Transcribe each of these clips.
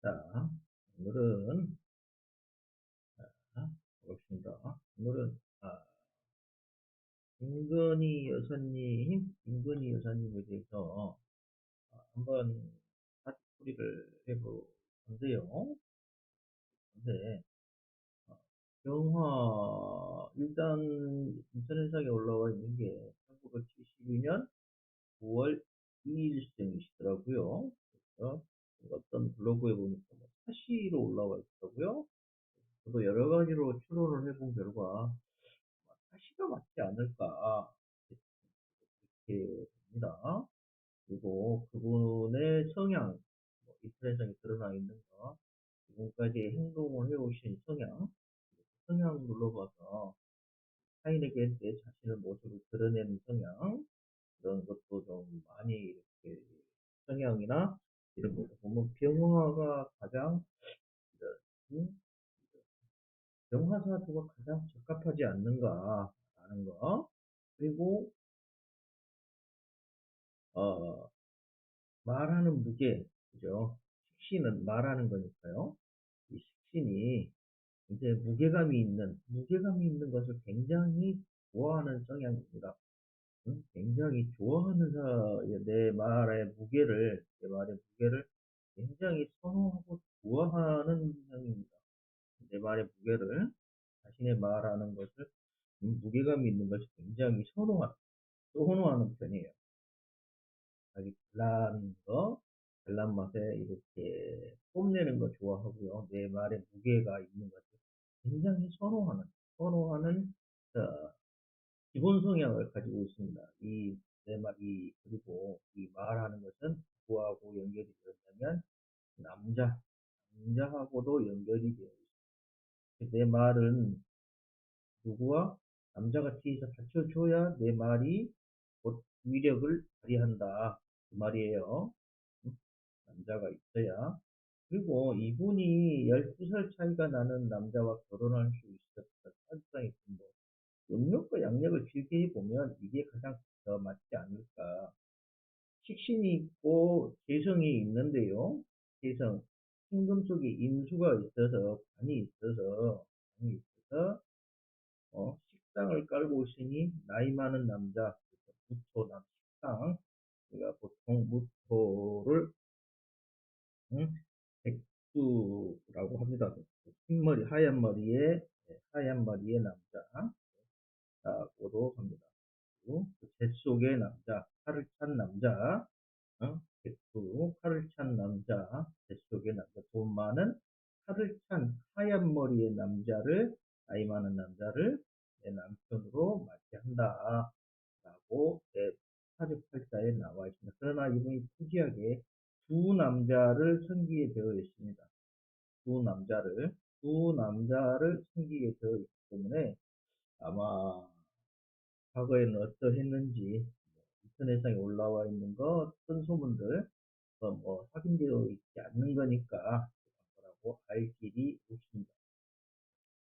자, 오늘은, 자, 보겠습니다. 오늘은, 아, 김건희 여사님, 김건희 여사님에 대해서 아, 한번 사투리를 해볼 건데요. 근데, 어, 영화, 일단 인터넷상에 올라와 있는 게 1972년 9월 2일생이시더라고요. 그래서 어떤 블로그에 보니까 뭐 사시로 올라와 있더라고요. 저도 여러 가지로 추론을 해본 결과 사시가 맞지 않을까 이렇게 됩니다. 그리고 그분의 성향, 뭐 인터넷상에 드러나 있는 거, 지금까지 행동을 해오신 성향, 성향 눌러봐서 타인에게 내 자신의 모습을 드러내는 성향, 그런 것도 좀 많이 이렇게 성향이나 이런 거 보면 병화가 가장 이런 병화사주가 가장 적합하지 않는가라는 거. 그리고 어 말하는 무게 그죠? 식신은 말하는 거니까요. 이 식신이 이제 무게감이 있는 무게감이 있는 것을 굉장히 좋아하는 성향입니다. 굉장히 좋아하는 사, 내 말의 무게를, 내 말의 무게를 굉장히 선호하고 좋아하는 형입니다. 내 말의 무게를, 자신의 말하는 것을, 무게감이 있는 것을 굉장히 선호하는, 선호하는 편이에요. 자기 잘난 거, 잘난 맛에 이렇게 뽐내는 거 좋아하고요. 내 말에 무게가 있는 것을 굉장히 선호하는, 선호하는, 자, 기본 성향을 가지고 있습니다. 이 내 말 이 그리고 이 말하는 것은 누구하고 연결이 되었냐면 남자, 남자하고도 연결이 되어 있습니다. 내 말은 누구와 남자가 뒤에서 받쳐줘야 내 말이 곧 위력을 발휘한다. 그 말이에요. 남자가 있어야. 그리고 이분이 12살 차이가 나는 남자와 결혼할 수 있었다. 사실상의 근거. 음력과 양력을 길게 보면 이게 가장 더 맞지 않을까. 식신이 있고 재성이 있는데요. 재성, 신금 속에 임수가 있어서 관이 있어서 관이 있어서 어, 식상을 깔고 있으니 나이 많은 남자 무토 남 식상 우리가 보통 무토를 응? 백수라고 합니다. 흰머리 하얀 머리에 네, 하얀 머리의 남자 라고도 합니다. 그리고 뱃 속의 남자, 팔을 찬 남자, 어? 백수, 팔을 찬 남자, 뱃 속의 남자, 돈 많은 팔을 찬 하얀 머리의 남자를, 나이 많은 남자를 내 남편으로 맞이한다. 라고 내 사주팔자에 나와 있습니다. 그러나 이분이 특이하게 두 남자를 섬기게 되어 있습니다. 두 남자를, 두 남자를 섬기게 되어 있기 때문에 아마 과거에는 어떠했는지 인터넷상에 올라와 있는 거 어떤 소문들 뭐 확인되어 있지 않는 거니까 거라고 알 길이 없습니다.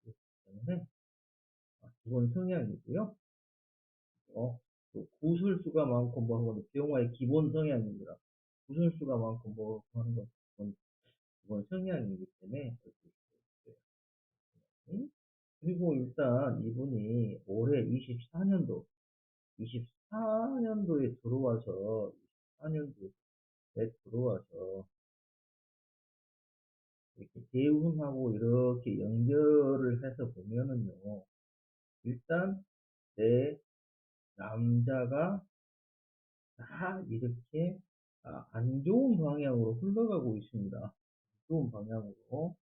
그렇기 때문에 기본 성향이고요. 어, 구술수가 많고 뭐 하고 병화의 기본 성향입니다. 구술수가 많고 뭐 하는 건 기본 성향이기 일단 이분이 올해 24년도, 24년도에 들어와서, 24년도에 들어와서, 이렇게 대운하고 이렇게 연결을 해서 보면은요, 일단 내 남자가 다 이렇게 아, 안 좋은 방향으로 흘러가고 있습니다. 안 좋은 방향으로.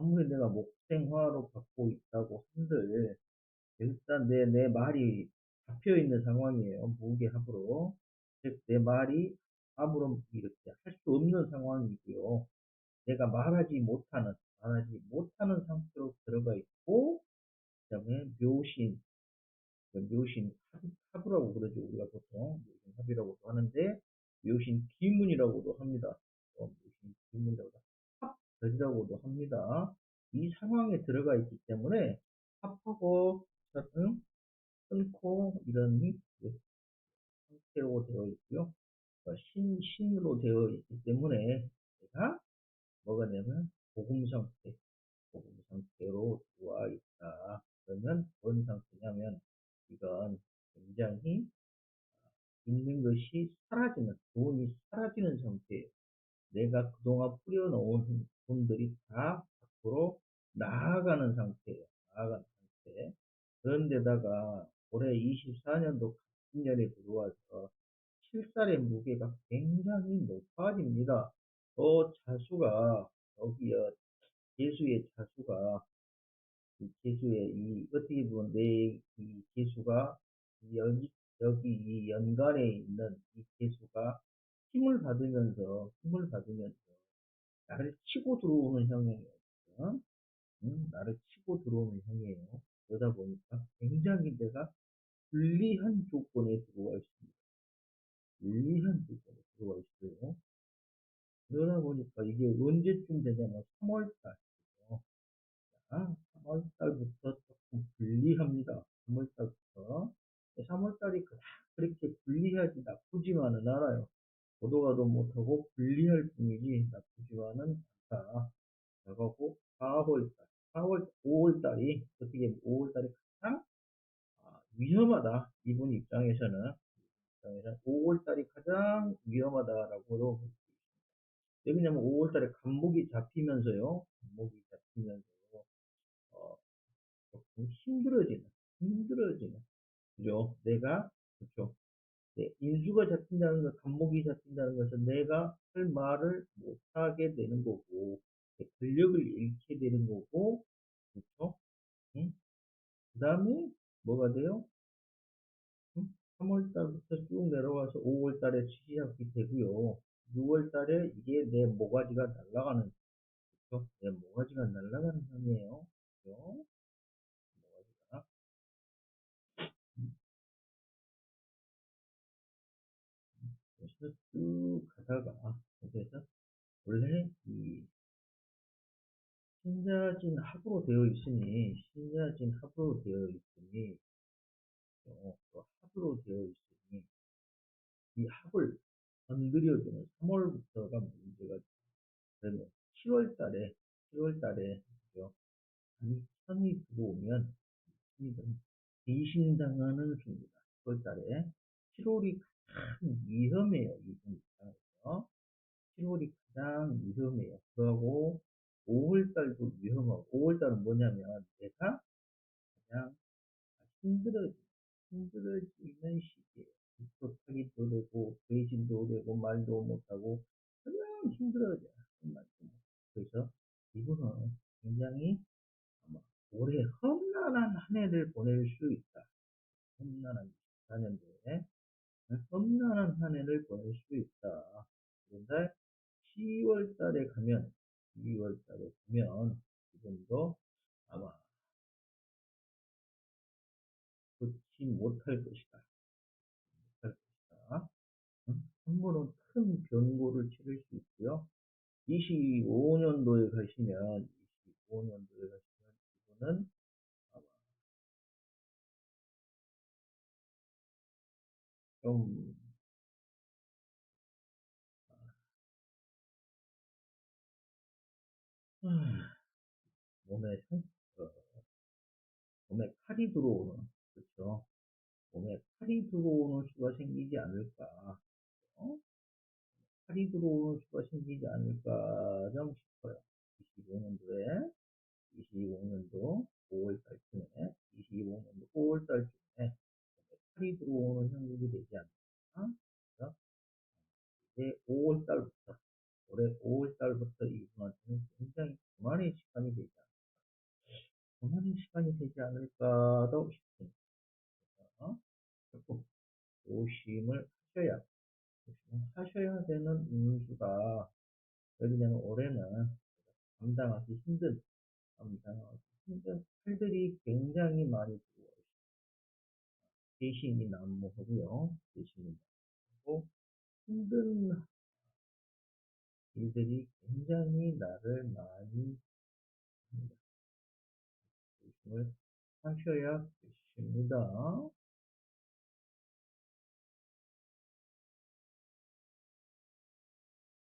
아무리 내가 목생화로 갖고 있다고 한들 일단 내, 내 말이 잡혀 있는 상황이에요. 무게 합으로. 즉, 내 말이 아무런 이렇게 할 수 없는 상황이고요. 내가 말하지 못하는, 말하지 못하는 상태로 들어가 있고, 그 다음에 묘신, 묘신 합이라고 그러죠. 우리가 보통 묘신 합이라고도 하는데, 묘신 기문이라고도 합니다. 어, 묘신 기문이라고 합절이라고도 합니다. 들어가 있기 때문에 합하고 끊고 이런 상태로 되어 있고요. 어, 신, 신으로 되어 있기 때문에 제가 뭐가 되면 내가 그동안 뿌려놓은 돈들이 다 밖으로 나아가는 상태예요. 나아가는 상태. 그런데다가 올해 24년도 갑진년에 들어와서 7살의 무게가 굉장히 높아집니다. 어, 자수가, 여기요, 개수의 자수가, 이 개수의 이, 어떻게 보면 내, 이 개수가, 여기, 여기 이 연간에 있는 이 개수가 힘을 받으면서, 힘을 받으면서, 나를 치고 들어오는 형이에요. 어? 응? 나를 치고 들어오는 형이에요. 그러다 보니까 굉장히 내가 불리한 조건에 들어와 있습니다. 불리한 조건에 들어와 있어요. 그러다 보니까 이게 언제쯤 되냐면 3월달. 자, 3월달부터 조금 불리합니다. 3월달부터. 3월달이 그렇게 불리하지 나쁘지만은 않아요. 도도가도 못하고 불리할 뿐이지 나쁘지만은 않다. 나가고 4월달, 4월, 5월달이 어떻게 5월달이 가장 아, 위험하다. 이분 입장에서는 입장에서 5월달이 가장 위험하다라고도 볼수 있습니다. 왜냐면 5월달에 간목이 잡히면서요. 간목이 잡히면서 어, 조금 힘들어지는, 힘들어지는, 그죠? 내가 그렇죠. 네, 인수가 잡힌다는 것, 간목이 잡힌다는 것은 내가 할 말을 못하게 되는 거고, 네, 권력을 잃게 되는 거고, 그렇죠? 응? 그 다음에 뭐가 돼요? 응? 3월 달부터 쭉 내려와서 5월 달에 시작이 되고요. 6월 달에 이게 내 모가지가 날아가는, 그렇죠? 내 모가지가 날아가는 상이에요. 그렇죠? 모가지가. 그래서 쭉 가다가, 그래서 원래 이 신자진 합으로 되어 있으니, 신자진 합으로 되어 있으니, 어, 또 합으로 되어 있으니, 이 합을 건드려주는 3월부터가 문제가 그러면 7월 달에, 7월 달에, 그죠? 아니, 천이 들어오면, 이건 배신당하는 수입니다. 7월 달에. 7월이 가장 위험해요, 이분 입장에서. 7월이 가장 위험해요. 그러고, 5월달도 위험하고, 5월달은 뭐냐면, 내가 그냥 힘들어지, 힘들어지는 시기예요. 부탁하기도 되고, 배신도 되고, 말도 못하고, 그냥 힘들어져. 그래서 이분은 굉장히 아마 올해 험난한 한 해를 보낼 수 있다. 험난한 24년도에 험난한 한 해를 보낼 수 있다. 그런데 10월 달에 가면, 12월 달에 가면, 지금도 아마 좋지 못할 것이다. 못할 것이다. 한 번은 큰 변고를 치를 수 있고요. 25년도에 가시면, 25년도에 가시면, 이분은 아마 좀 몸에 상, 어, 몸에 칼이 들어오는 그렇죠. 몸에 칼이 들어오는 수가 생기지 않을까. 어? 칼이 들어오는 수가 생기지 않을까 좀 싶어요. 25년도에 25년도 5월달쯤에 25년도 5월달쯤에 칼이 들어오는 형국이 되지 않을까. 그래서 이제 5월달부터 올해 5월달부터 이분한테는 굉장히 그만의 시간이 되지 않을까. 그만의 시간이 되지 않을까도 싶습니다. 그래서 조금 조심을 하셔야, 하셔야 되는 운수가, 왜냐면 올해는 감당하기 힘든, 감당하기 힘든 칼들이 굉장히 많이 들어와 있습니다. 대신이 난무하고요. 대신이 난무하고, 힘든 일들이 굉장히 나를 많이 합니다. 조심을 하셔야 되십니다.